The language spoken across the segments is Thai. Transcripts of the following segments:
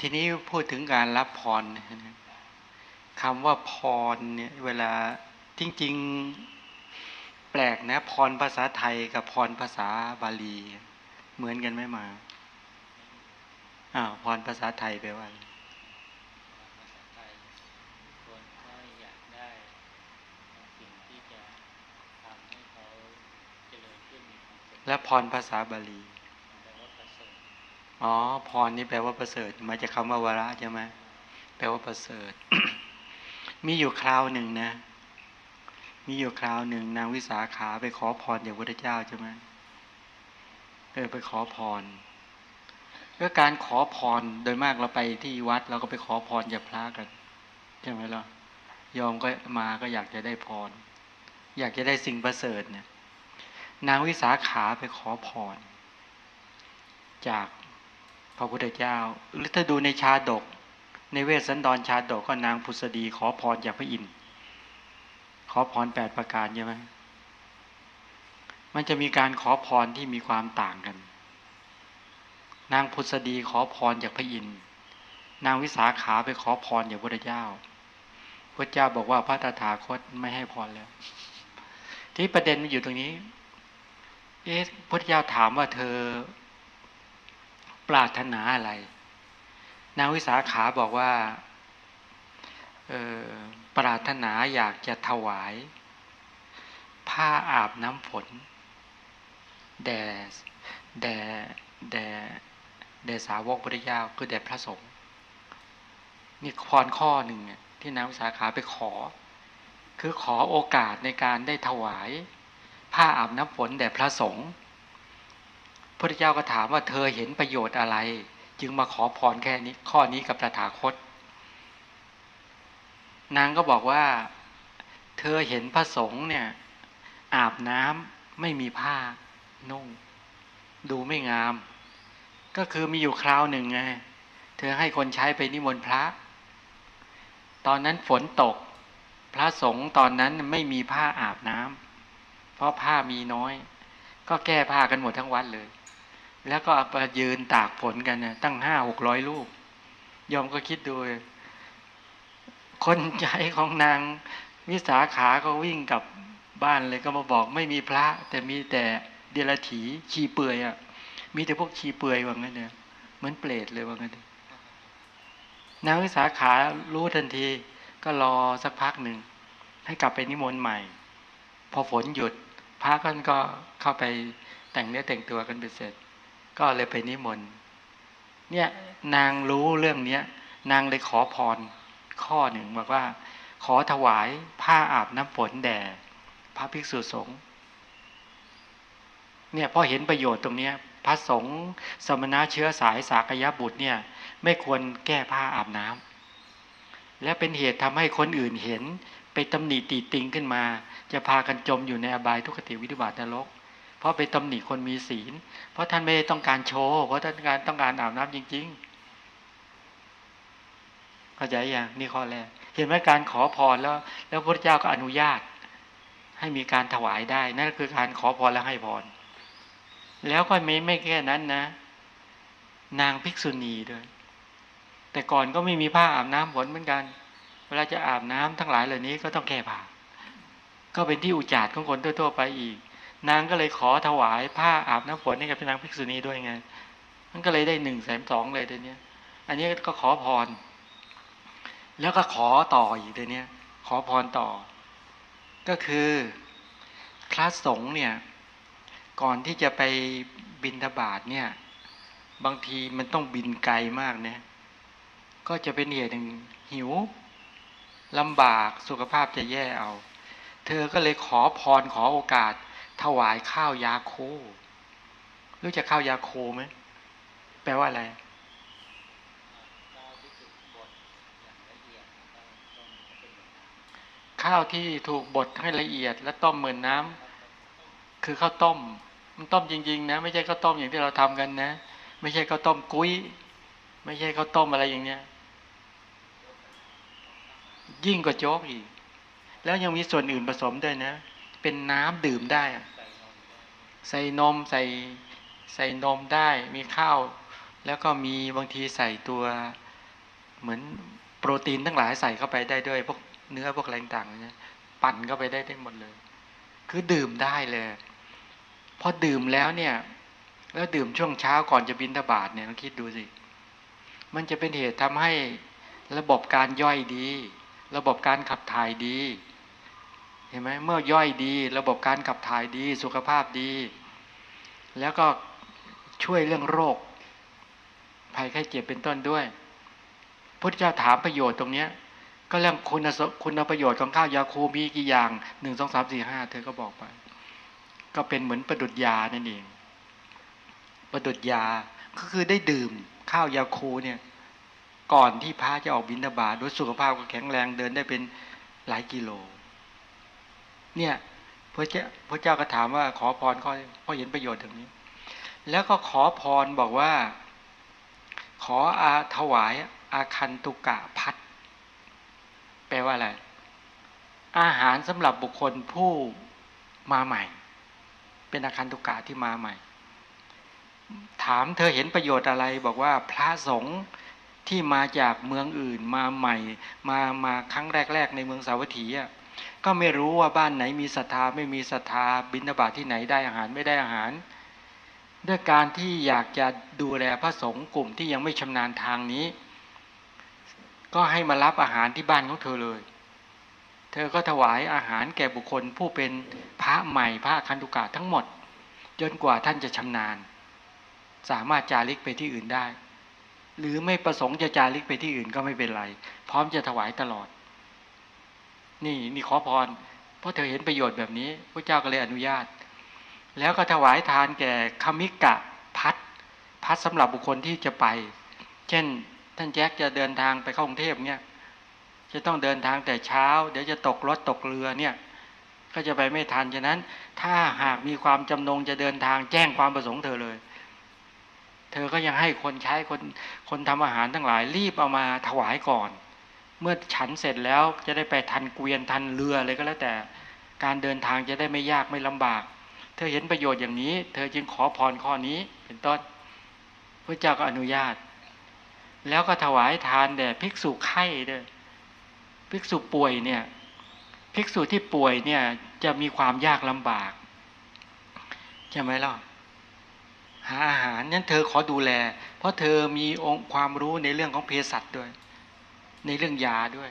ทีนี้พูดถึงการรับพรคำว่าพรเนี่ยเวลาจริง ๆ แปลกนะพรภาษาไทยกับพรภาษาบาลี เหมือนกันไหมมาอ้าวพรภาษาไทยแปลว่าอะไรภาษาไทยคนก็อยากได้สิ่งที่จะทำให้เขาเจริญขึ้นมีความสุขและพรภาษาบาลีแปลว่าประเสริฐ อ๋อ พรนี่แปลว่าประเสริฐ มาจากคำว่าวระใช่ไหมแปลว่าประเสริฐ มีอยู่คราวหนึ่งนะ มีอยู่คราวหนึ่ง นางวิสาขาไปขอพรจากพระเจ้าใช่ไหมเออไปขอพรก็การขอพรโดยมากเราไปที่วัดเราก็ไปขอพรจากพระกันใช่ไหมล่ะยอมก็มาก็อยากจะได้พร อยากจะได้สิ่งประเสริฐเนี่ย นางวิสาขาไปขอพร จาก พระพุทธเจ้า หรือถ้าดูในชาดก ในเวสสันดรชาดกก็นางพุทธดีขอพรจากพระอินทร์ขอพรแปดประการใช่ไหมมันจะมีการขอพรที่มีความต่างกัน นางพุทธดีขอพรจากพระอินทร์นางวิสาขาไปขอพรจากพระเจ้า พระเจ้าบอกว่าพระตถาคตไม่ให้พรแล้ว ที่ประเด็นมันอยู่ตรงนี้ เอ๊ะพระเจ้าถามว่าเธอ ปรารถนาอะไร นางวิสาขาบอกว่าปรารถนาอยากจะถวาย ผ้าอาบน้ำฝนแด่แด่แด่แด่สาวกพระเจ้าคือแด่พระสงฆ์นี่พรข้อหนึ่งที่นางวิสาขาไปขอ คือขอโอกาสในการได้ถวาย ผ้าอาบน้ำฝนแด่พระสงฆ์ พระเจ้าก็ถามว่าเธอเห็นประโยชน์อะไร จึงมาขอพรแค่นี้ ข้อนี้กับตถาคต นางก็บอกว่า เธอเห็นพระสงฆ์เนี่ย อาบน้ำไม่มีผ้านุ่ง ดูไม่งาม ก็คือมีอยู่คราวหนึ่งไงเธอให้คนใช้ไปนิมนต์พระ ตอนนั้นฝนตก พระสงฆ์ตอนนั้นไม่มีผ้าอาบน้ำเพราะผ้ามีน้อย ก็แก้ผ้ากันหมดทั้งวัดเลย แล้วก็ไปยืนตากฝนกันนะตั้งห้าหกร้อยลูกยอมก็คิดดูคนใจของนางวิสาขาก็วิ่งกลับบ้านเลยก็มาบอกไม่มีพระ แต่มีแต่เดรัจฉีชีเปื่อยอะ มีแต่พวกชีเปื่อยว่างั้นเนี่ยเหมือนเปรตเลยว่างั้นนางวิสาขารู้ทันที ก็รอสักพักหนึ่งให้กลับไปนิมนต์ใหม่ พอฝนหยุดพระกันก็เข้าไปแต่งเนื้อแต่งตัวกันไปเสร็จ ก็เลยไปนิมนต์เนี่ยนางรู้เรื่องเนี้ย นางเลยขอพรข้อหนึ่งบอกว่า ขอถวายผ้าอาบน้ำฝนแด่พระภิกษุสงฆ์เนี่ยพอเห็นประโยชน์ตรงเนี้ยพระสงฆ์สมณะเชื้อสายสากยบุตรเนี่ย ไม่ควรแก้ผ้าอาบน้ำและเป็นเหตุทำให้คนอื่นเห็น ไปตำหนิตีติงขึ้นมา จะพากันจมอยู่ในอบายทุกขติวิธิบาตนรก เพราะไปตำหนิคนมีศีล เพราะท่านไม่ได้ต้องการโชว์เพราะท่านการต้องการอาบน้ำจริง ๆ เข้าใจยังนี่ข้อแรกเห็นไหมการขอพรแล้ว แล้วพระเจ้าก็อนุญาต ให้มีการถวายได้นั่นคือการขอพรแล้วให้พรแล้วก็ไม่ไม่แค่นั้นนะ นางภิกษุณีด้วยแต่ก่อนก็ไม่มีผ้าอาบน้ำฝนเหมือนกัน เวลาจะอาบน้ำทั้งหลายเหล่านี้ก็ต้องแก้ผ้าก็เป็นที่อุจาดของคนทั่วๆไปอีก นางก็เลยขอถวายผ้าอาบน้ำฝนให้กับนางภิกษุณีด้วยไง มันก็เลยได้หนึ่งแสนสองเลยเดี๋ยวนี้อันนี้ก็ขอพร แล้วก็ขอต่ออีกเดี๋ยวนี้ขอพรต่อ ก็คือพระสงฆ์เนี่ย ก่อนที่จะไปบินทบาทเนี่ย บางทีมันต้องบินไกลมากเนี่ย ก็จะเป็นเหตุหนึ่งหิวลำบากสุขภาพจะแย่เอา เธอก็เลยขอพรขอโอกาส ถวายข้าวยาโค รู้จักข้าวยาโคไหม แปลว่าอะไรข้าวที่ถูกบดให้เป็นเหมือนน้ำข้าวที่ถูกบดให้ละเอียด และต้มเหมือนน้ำคือข้าวต้ม มันต้มจริง ๆ นะ ไม่ใช่ข้าวต้มอย่างที่เราทำกันนะ ไม่ใช่ข้าวต้มกุ้ย ไม่ใช่ข้าวต้มอะไรอย่างเนี้ย ยิ่งกว่าโจ๊กอีก แล้วยังมีส่วนอื่นผสมด้วยนะ เป็นน้ำดื่มได้ ใส่นมใส่ใส่นมได้มีข้าว แล้วก็มีบางทีใส่ตัวเหมือนโปรตีนทั้งหลายใส่เข้าไปได้ด้วยพวกเนื้อพวกอะไรต่างๆเนี่ยปั่นเข้าไปได้ได้หมดเลย คือดื่มได้เลยพอดื่มแล้วเนี่ย แล้วดื่มช่วงเช้าก่อนจะบินทบาทเนี่ยลองคิดดูสิ มันจะเป็นเหตุทำให้ระบบการย่อยดี ระบบการขับถ่ายดี เห็นไหมเมื่อย่อยดี ระบบการขับถ่ายดี สุขภาพดี แล้วก็ช่วยเรื่องโรค ภัยไข้เจ็บเป็นต้นด้วยพุทธเจ้าถามประโยชน์ตรงเนี้ย ก็เรื่องคุณคุณประโยชน์ของข้าวยาคูมีกี่อย่างหนึ่งสองสามสี่ห้าเธอก็บอกไป ก็เป็นเหมือนประดุดยานั่นเองประดุดยาก็คือได้ดื่มข้าวยาคูเนี่ยก่อนที่พระจะออกบิณฑบาตด้วยสุขภาพก็แข็งแรงเดินได้เป็นหลายกิโล เนี่ยพระเจ้าพระเจ้าก็ถามว่าขอพรข้อเพราะเห็นประโยชน์ตรงนี้ แล้วก็ขอพรบอกว่า ขออาถวายอาคันตุกะพัดแปลว่าอะไร อาหารสำหรับบุคคลผู้มาใหม่ เป็นอาคันตุกะที่มาใหม่ ถามเธอเห็นประโยชน์อะไรบอกว่าพระสงฆ์ที่มาจากเมืองอื่นมาใหม่ มามาครั้งแรก ๆ ในเมืองสาวัตถีอะ ก็ไม่รู้ว่าบ้านไหนมีศรัทธาไม่มีศรัทธาบิณฑบาตที่ไหนได้อาหารไม่ได้อาหาร ด้วยการที่อยากจะดูแลพระสงฆ์กลุ่มที่ยังไม่ชำนาญทางนี้ ก็ให้มารับอาหารที่บ้านของเธอเลย เธอก็ถวายอาหารแก่บุคคลผู้เป็นพระใหม่พระคันตุกะทั้งหมด จนกว่าท่านจะชำนาญ สามารถจาริกไปที่อื่นได้ หรือไม่ประสงค์จะจาริกไปที่อื่นก็ไม่เป็นไร พร้อมจะถวายตลอด นี่นี่ขอพร เพราะเธอเห็นประโยชน์แบบนี้พระเจ้าก็เลยอนุญาต แล้วก็ถวายทานแก่คมิกะพัดพัดสำหรับบุคคลที่จะไป เช่น ท่านแจ็คจะเดินทางไปเข้ากรุงเทพเนี่ยจะต้องเดินทางแต่เช้า เดี๋ยวจะตกรถตกเรือเนี่ยก็จะไปไม่ทันฉะนั้น ถ้าหากมีความจำนงจะเดินทางแจ้งความประสงค์เธอเลย เธอก็ยังให้คนใช้คนคนทำอาหารทั้งหลายรีบเอามาถวายก่อน เมื่อฉันเสร็จแล้วจะได้ไปทันเกวียนทันเรืออะไรก็แล้วแต่ การเดินทางจะได้ไม่ยากไม่ลำบาก เธอเห็นประโยชน์อย่างนี้ เธอจึงขอพรข้อนี้เป็นต้นพระเจ้าก็อนุญาต แล้วก็ถวายทานแด่ภิกษุไข้ด้วยภิกษุป่วยเนี่ยภิกษุที่ป่วยเนี่ยจะมีความยากลำบากใช่ไหมล่ะหาอาหารนั้นเธอขอดูแล เพราะเธอมีองค์ความรู้ในเรื่องของเภสัชด้วย ในเรื่องยาด้วย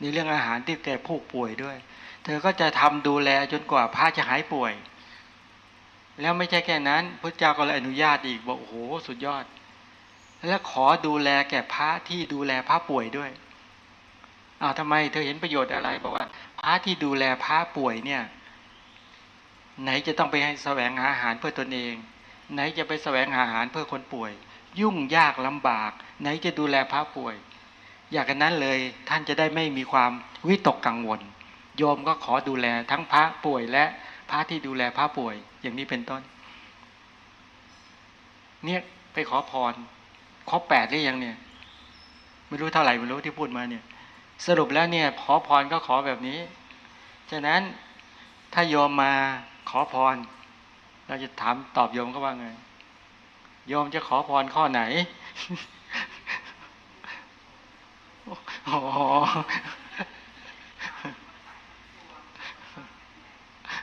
ในเรื่องอาหารที่แก่ผู้ป่วยด้วย เธอก็จะทำดูแลจนกว่าพระจะหายป่วย แล้วไม่ใช่แค่นั้น พระเจ้าก็เลยอนุญาตอีกบอกโอ้โหสุดยอด และขอดูแลแก่พระที่ดูแลพระป่วยด้วยอ้าวทำไมเธอเห็นประโยชน์อะไรบอกว่า พระที่ดูแลพระป่วยเนี่ย ไหนจะต้องไปให้แสวงหาอาหารเพื่อตนเอง ไหนจะไปแสวงหาอาหารเพื่อคนป่วย ยุ่งยากลำบาก ไหนจะดูแลพระป่วย อยากกันนั้นเลยท่านจะได้ไม่มีความวิตกกังวล โยมก็ขอดูแลทั้งพระป่วยและพระที่ดูแลพระป่วย อย่างนี้เป็นต้น เนี่ยไปขอพรครบแปดหรือยังเนี่ย ไม่รู้เท่าไหร่ไม่รู้ที่พูดมาเนี่ย สรุปแล้วเนี่ยขอพรก็ขอแบบนี้ ฉะนั้นถ้าโยมมาขอพร เราจะถามตอบโยมก็ว่าไงโยมจะขอพรข้อไหน อ๋อ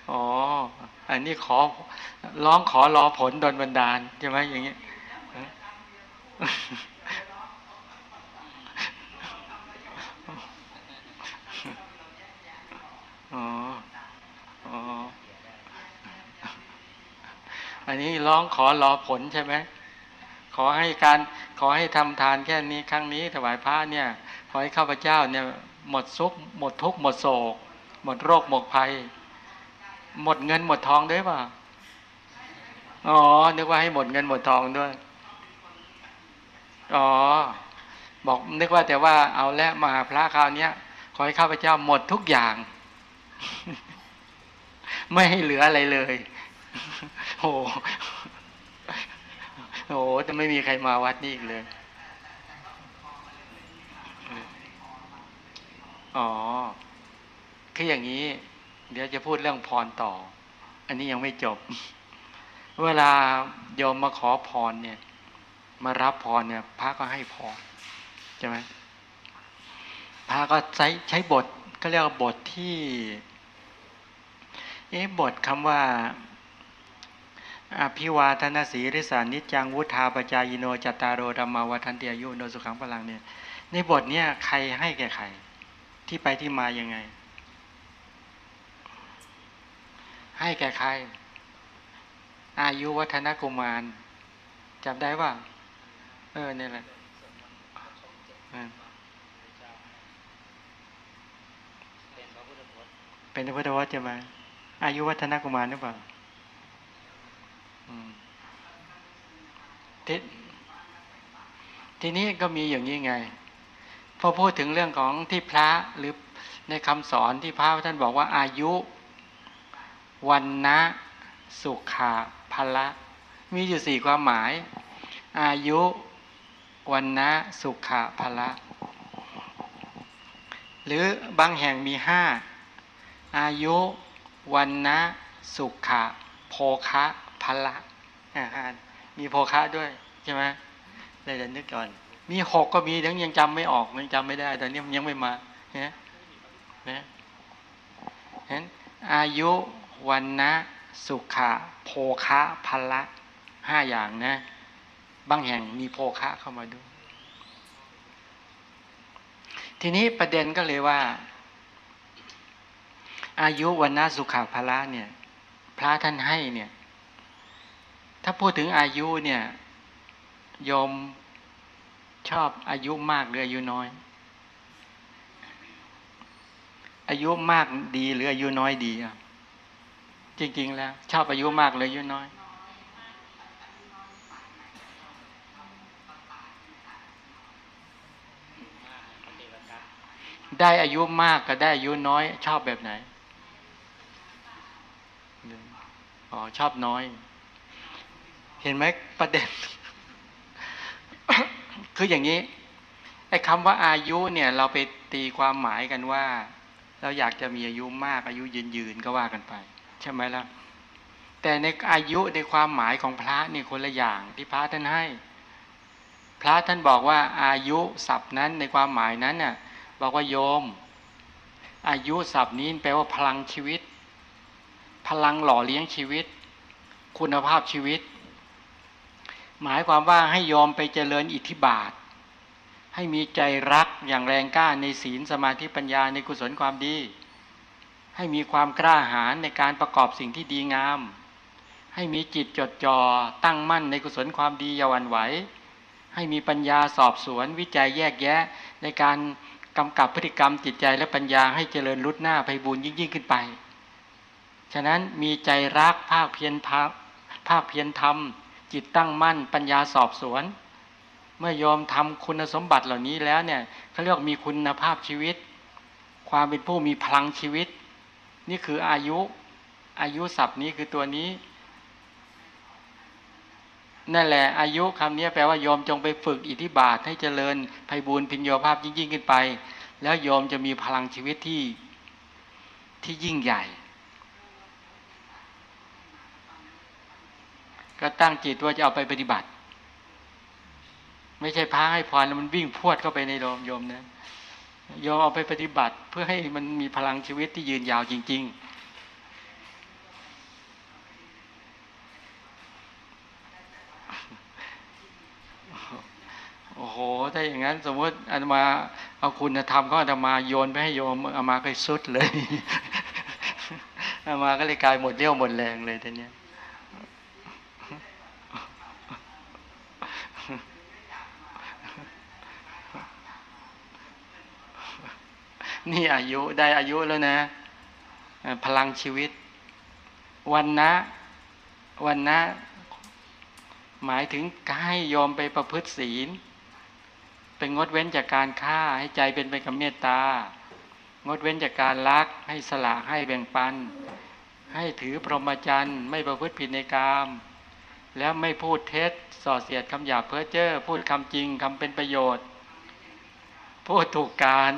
อ๋อ อันนี้ขอร้องขอรอผลดนบันดาลใช่ไหมอย่างเงี้ยอ๋ออ๋ออันนี้ร้องขอรอผลใช่ไหม ขอให้การขอให้ทำทานแค่นี้ครั้งนี้ถวายพระเนี่ยขอให้ข้าพเจ้าเนี่ยหมดซุกหมดทุกข์หมดโศก หมดโรคหมดภัย หมดเงินหมดทองด้วยป่ะอ๋อนึกว่าให้หมดเงินหมดทองด้วยอ๋อบอกนึกว่าแต่ว่าเอาแล้วมาหาพระคราวเนี้ยขอให้ข้าพเจ้าหมดทุกอย่าง ไม่ให้เหลืออะไรเลยโอ้ โอ้โหจะไม่มีใครมาวัดนี้อีกเลย อ๋อ คืออย่างนี้ เดี๋ยวจะพูดเรื่องพรต่อ อันนี้ยังไม่จบ เวลาโยมมาขอพรเนี่ย มารับพรเนี่ย พระก็ให้พรใช่ไหมพระก็ใช้ใช้บทก็เรียกว่าบทที่ เอ๊ะบทคำว่า อภิวาทนาสีริสานิจังวุธาปจายโนจัตตารโรธรรมาวัฒนเตียยุโนสุขังพลังเนี่ยในบทเนี้ยใครให้แก่ใคร ที่ไปที่มายังไง ให้แก่ใคร อายุวัฒนกุมารจำได้ว่า เออเนี่ยแหละเป็นพระพุทธวจน์ใช่ไหมอายุวัฒนกุมารหรือเปล่า ททีนี้ก็มีอย่างนี้ไง พอพูดถึงเรื่องของที่พระหรือในคำสอนที่พระท่านบอกว่าอายุ วันนะสุขาพละ มีอยู่สี่ความหมาย อายุวันนะสุขาพละ หรือบางแห่งมีห้าอายุวันนะสุขะโภคะ พละมีโภคะด้วยใช่ไหมได้เดี๋ยวนึกก่อน มีหกก็มียังยังจำไม่ออกยังจำไม่ได้ตอนนี้มันยังไม่มาเนะนะเห็นอายุวันนะสุขะโภคะพละห้าอย่างนะ บางแห่งมีโภคะเข้ามาด้วย ทีนี้ประเด็นก็เลยว่า อายุวันนาสุขาภละเนี่ย พระท่านให้เนี่ย ถ้าพูดถึงอายุเนี่ยโยมชอบอายุมากหรืออายุน้อย อายุมากดีหรืออายุน้อยดีอะจริง ๆ แล้ว ชอบอายุมากหรืออายุน้อย ได้อายุมากกับได้อายุน้อย ชอบแบบไหนอ๋อชอบน้อย เห็นไหมประเด็น คืออย่างนี้ไอ้คำว่าอายุเนี่ย เราไปตีความหมายกันว่า เราอยากจะมีอายุมากอายุยืนยืนก็ว่ากันไป ใช่ไหมล่ะแต่ในอายุในความหมายของพระนี่คนละอย่างที่พระท่านให้ พระท่านบอกว่าอายุศัพท์นั้นในความหมายนั้นน่ะบอกว่าโยม อายุศัพท์นี้แปลว่าพลังชีวิต พลังหล่อเลี้ยงชีวิต คุณภาพชีวิต หมายความว่าให้โยมไปเจริญอิทธิบาท ให้มีใจรักอย่างแรงกล้าในศีลสมาธิปัญญาในกุศลความดี ให้มีความกล้าหาญในการประกอบสิ่งที่ดีงาม ให้มีจิตจดจ่อตั้งมั่นในกุศลความดีอย่าหวั่นไหว ให้มีปัญญาสอบสวนวิจัยแยกแยะในการกำกับพฤติกรรมจิตใจและปัญญาให้เจริญรุดหน้าไปบูญยิ่งยิ่งขึ้นไป ฉะนั้นมีใจรักภาคเพียรภาคภาคเพียรทำ จิตตั้งมั่นปัญญาสอบสวน เมื่อยอมทำคุณสมบัติเหล่านี้แล้วเนี่ยเขาเรียกมีคุณภาพชีวิต ความเป็นผู้มีพลังชีวิต นี่คืออายุอายุศัพท์นี้คือตัวนี้ นั่นแหละอายุคำนี้แปลว่าโยมจงไปฝึกอิทธิบาทให้เจริญไพบูรณ์พิญโยภาพยิ่งยิ่งขึ้นไป แล้วโยมจะมีพลังชีวิตที่ที่ยิ่งใหญ่ ก็ตั้งจิตว่าจะเอาไปปฏิบัติ ไม่ใช่พาให้พรแล้วมันวิ่งพวดเข้าไปในโยมโยมนะโยมเอาไปปฏิบัติ เพื่อให้มันมีพลังชีวิตที่ยืนยาวจริง ๆโอ้โห ถ้าอย่างนั้น สมมติอาตมาเอาคุณธรรมก็อาตมาโยนไปให้โยมอามาก็สุดเลยอามาก็เลยกลายหมดเรี่ยวหมดแรงเลยทีเนี้ย นี่อายุได้อายุแล้วนะพลังชีวิต วันนะวันนะ หมายถึงให้ยอมไปประพฤติศีล เป็นงดเว้นจากการฆ่าให้ใจเป็นไปกับเมตตางดเว้นจากการลักให้สละให้แบ่งปัน ให้ถือพรหมจรรย์ไม่ประพฤติผิดในกาม แล้วไม่พูดเท็จส่อเสียดคำหยาบเพ้อเจ้อพูดคำจริงคำเป็นประโยชน์ พูดถูกการ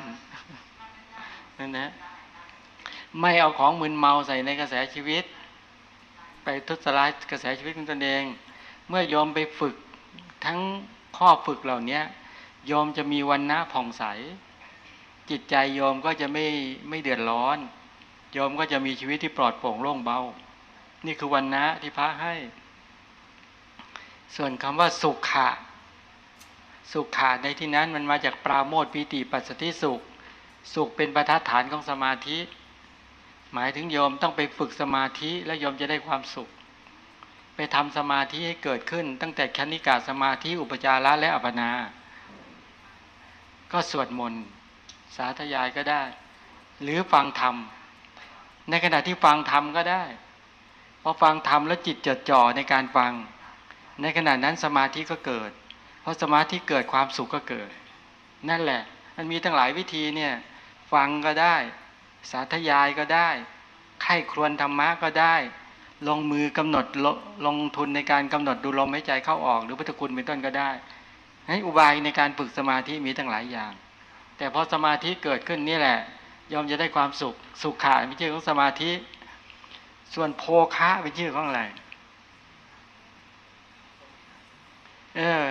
นั่นนะ ไม่เอาของมึนเมาใส่ในกระแสชีวิต ไปทุจริตกระแสชีวิตของตนเอง เมื่อโยมไปฝึกทั้งข้อฝึกเหล่านี้โยมจะมีวันนะผ่องใส จิตใจโยมก็จะไม่ไม่เดือดร้อนโยมก็จะมีชีวิตที่ปลอดโปร่งโล่งเบา นี่คือวันนะที่พระให้ ส่วนคำว่าสุขะ สุขะในที่นั้นมันมาจากปราโมทปีติปัสสติสุข สุขเป็นประทัดฐานของสมาธิ หมายถึงโยมต้องไปฝึกสมาธิแล้วโยมจะได้ความสุข ไปทำสมาธิให้เกิดขึ้น ตั้งแต่คณิกาสมาธิอุปจาระและอัปนา ก็สวดมนต์สาธยายก็ได้ หรือฟังธรรม ในขณะที่ฟังธรรมก็ได้พอฟังธรรมแล้วจิตจดจ่อในการฟัง ในขณะนั้นสมาธิก็เกิดเพราะสมาธิเกิดความสุขก็เกิด นั่นแหละ มันมีตั้งหลายวิธีเนี่ย ฟังก็ได้ สาธยายก็ได้ไข้ครวนธรรมะก็ได้ ลงมือกำหนดลลงทุนในการกำหนดดูลมหายใจเข้าออก หรือพุทธคุณเป็นต้นก็ได้ให้อุบายในการฝึกสมาธิมีตั้งหลายอย่าง แต่พอสมาธิเกิดขึ้นนี่แหละยอมจะได้ความสุขสุขขาเป็นชื่อของสมาธิ ส่วนโภคะเป็นชื่อของอะไรเออ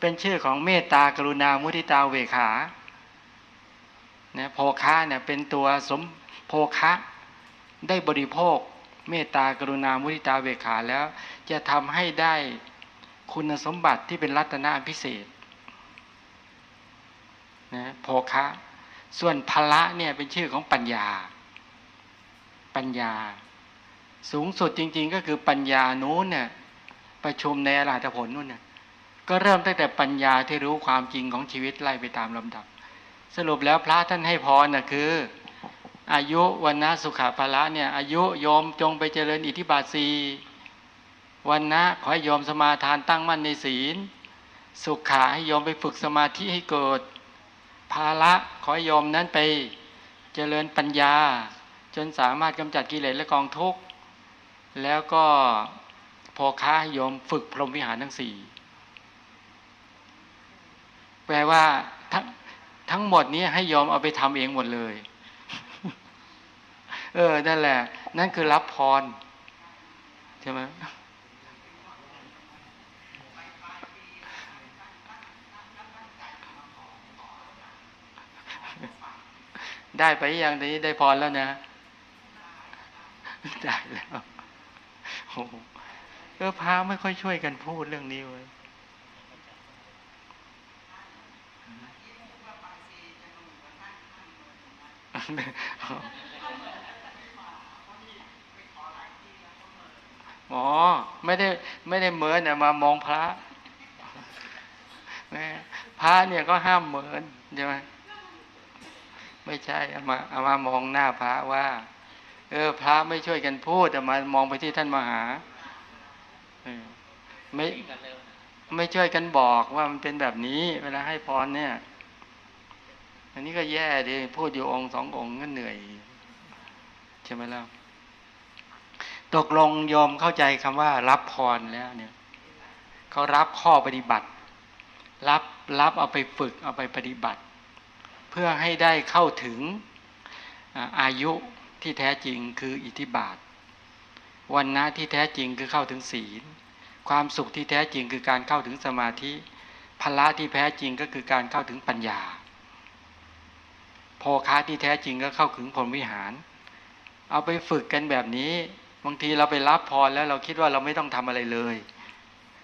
เป็นชื่อของเมตตากรุณามุทิตาเวขา นะโภคะเนี่ยเป็นตัวสมโภคะได้บริโภคเมตตากรุณามุทิตาเวขาแล้ว จะทำให้ได้คุณสมบัติที่เป็นรัตนาพิเศษนะโภคะ ส่วนพละเนี่ยเป็นชื่อของปัญญา ปัญญา สูงสุดจริง ๆ ก็คือปัญญานู้นเนี่ยประชุมในอรหัตผลนู่นเนี่ยก็เริ่มตั้งแต่ปัญญาที่รู้ความจริงของชีวิตไล่ไปตามลำดับ สรุปแล้วพระท่านให้พรนะคือ อายุวันนะสุขภาละเนี่ย อายุโยมจงไปเจริญอิทธิบาทสีวันนะขอให้โยมสมาทานตั้งมั่นในศีล สุขะให้โยมไปฝึกสมาธิให้เกิด ภาละขอให้โยมนั้นไปเจริญปัญญา จนสามารถกำจัดกิเลสและกองทุกข์แล้วก็พอค้าให้โยมฝึกพรหมวิหารทั้งสี่แปลว่า ทั้งหมดนี้ให้โยมเอาไปทำเองหมดเลย เออ นั่นแหละ นั่นคือรับพร ใช่ไหมได้ไปยังตอนนี้ได้พรแล้วนะได้แล้วโอ้โหเออพาไม่ค่อยช่วยกันพูดเรื่องนี้เว้ย อ๋อ ไม่ได้ไม่ได้เหมือนนะมามองพระนะพระเนี่ยก็ห้ามเหมือนใช่ไหมไม่ใช่เอามาเอามามองหน้าพระว่า เออ พระไม่ช่วยกันพูดแต่มามองไปที่ท่านมหาไม่ไม่ช่วยกันบอกว่ามันเป็นแบบนี้ เวลาให้พรเนี่ย อันนี้ก็แย่ดิพูดอยู่องค์สององค์ก็เหนื่อยใช่ไหมล่ะตกลงโยมเข้าใจคำว่า รับพรแล้วเนี่ยเขารับข้อปฏิบัติ รับรับเอาไปฝึกเอาไปปฏิบัติ เพื่อให้ได้เข้าถึงอาอายุที่แท้จริงคืออิทธิบาท วันนะที่แท้จริงคือเข้าถึงศีล ความสุขที่แท้จริงคือการเข้าถึงสมาธิพละที่แท้จริงก็คือการเข้าถึงปัญญา โภคะที่แท้จริงก็เข้าถึงพรหมวิหาร เอาไปฝึกกันแบบนี้ บางทีเราไปรับพรแล้วเราคิดว่าเราไม่ต้องทำอะไรเลย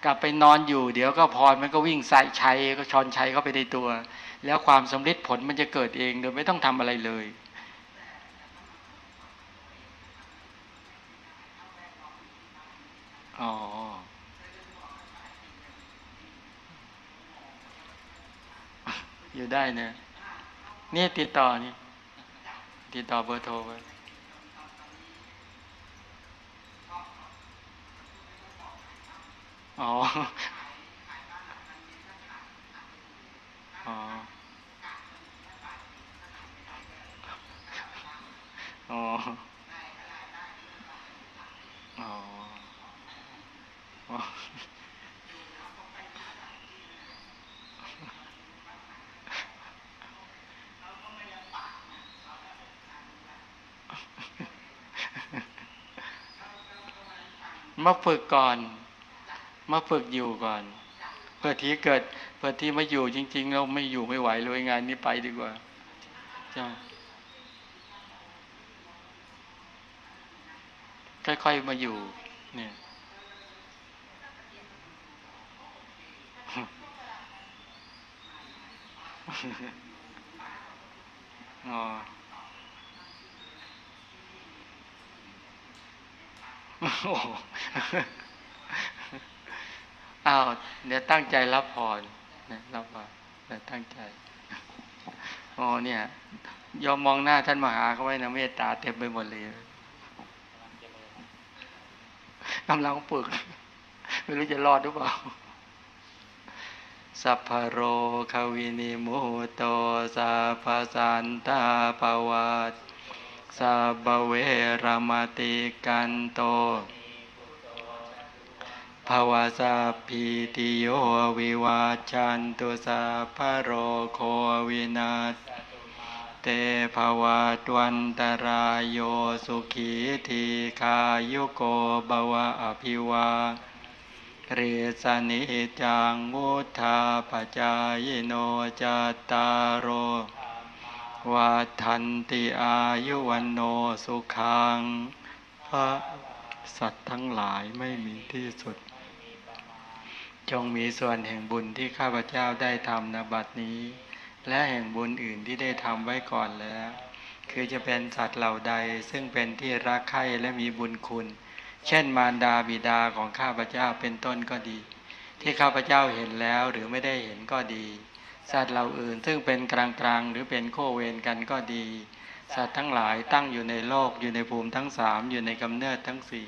กลับไปนอนอยู่ เดี๋ยวก็พรมันก็วิ่งใส่ชัยก็ชอนชัยเข้าไปในตัว แล้วความสำเร็จผลมันจะเกิดเองโดยไม่ต้องทำอะไรเลยอ๋ออยู่ได้เนะ นี่ติดต่อนี่ติดต่อเบอร์โทรไปอ๋อ อ๋อ อ๋อ อ๋อ อ๋อ มาฝึกก่อน มาฝึกอยู่ก่อน เพื่อที่เกิดเพื่อที่มาอยู่จริง ๆ เราไม่อยู่ไม่ไหวเลยงานนี้ไปดีกว่าใช่ไหมค่อยๆมาอยู่ เนี่ยอ๋อโอ้ อ้าวเดี๋ยวตั้งใจรับพรนะรับพรเดี๋ยวตั้งใจอ๋อเนี่ยยอมมองหน้าท่านมหาเขาไว้นะเมตตาเต็มไปหมดเลยกำลังเจริญกำลังฝึก ไม่รู้จะรอดหรือเปล่าสัพพโรควินิมุโตสัพพสันตาปวัตสัพเวรมติกันโต ภวะสัพพิติโยวิวาจันตุสัพพโรโควินาศสตุมาเตภวะตวันตรายโยสุขีทีขายุโกบวะอภิวาเรสนิจังมุทาปจายโนจตารโอวัฏันติอายุวันโนสุขังพระสัตว์ทั้งหลายไม่มีที่สุด จงมีส่วนแห่งบุญที่ข้าพเจ้าได้ทำนบัดนี้ และแห่งบุญอื่นที่ได้ทำไว้ก่อนแล้ว คือจะเป็นสัตว์เหล่าใดซึ่งเป็นที่รักใคร่และมีบุญคุณ เช่นมารดาบิดาของข้าพเจ้าเป็นต้นก็ดี ที่ข้าพเจ้าเห็นแล้วหรือไม่ได้เห็นก็ดี สัตว์เหล่าอื่นซึ่งเป็นกลางกลางๆหรือเป็นโคเวรกันก็ดี สัตว์ทั้งหลายตั้งอยู่ในโลกอยู่ในภูมิทั้งสามอยู่ในกำเนิดทั้งสี่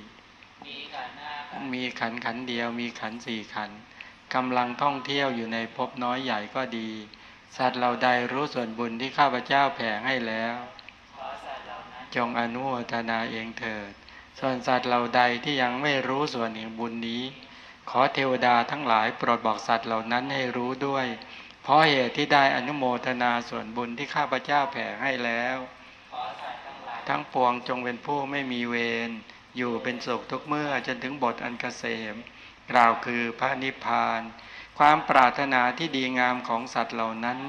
มีขันขันเดียวมีขันสี่ขันธ์ กำลังท่องเที่ยวอยู่ในภพน้อยใหญ่ก็ดี สัตว์เราใดรู้ส่วนบุญที่ข้าพเจ้าแผ่ให้แล้วขอสัตว์เหล่านั้นจงอนุโมทนาเองเถิด ส่วนสัตว์เราใดที่ยังไม่รู้ส่วนแห่งบุญนี้ ขอเทวดาทั้งหลายโปรดบอกสัตว์เหล่านั้นให้รู้ด้วย เพราะเหตุที่ได้อนุโมทนาส่วนบุญที่ข้าพเจ้าแผ่ให้แล้ว ทั้งหลายทั้งปวงจงเป็นผู้ไม่มีเวรอยู่เป็นสุขทุกเมื่อจนถึงบทอันเกษม กล่าวคือพระนิพพาน ความปรารถนาที่ดีงามของสัตว์เหล่านั้น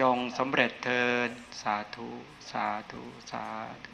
จงสำเร็จเทินสาธุ สาธุ สาธุ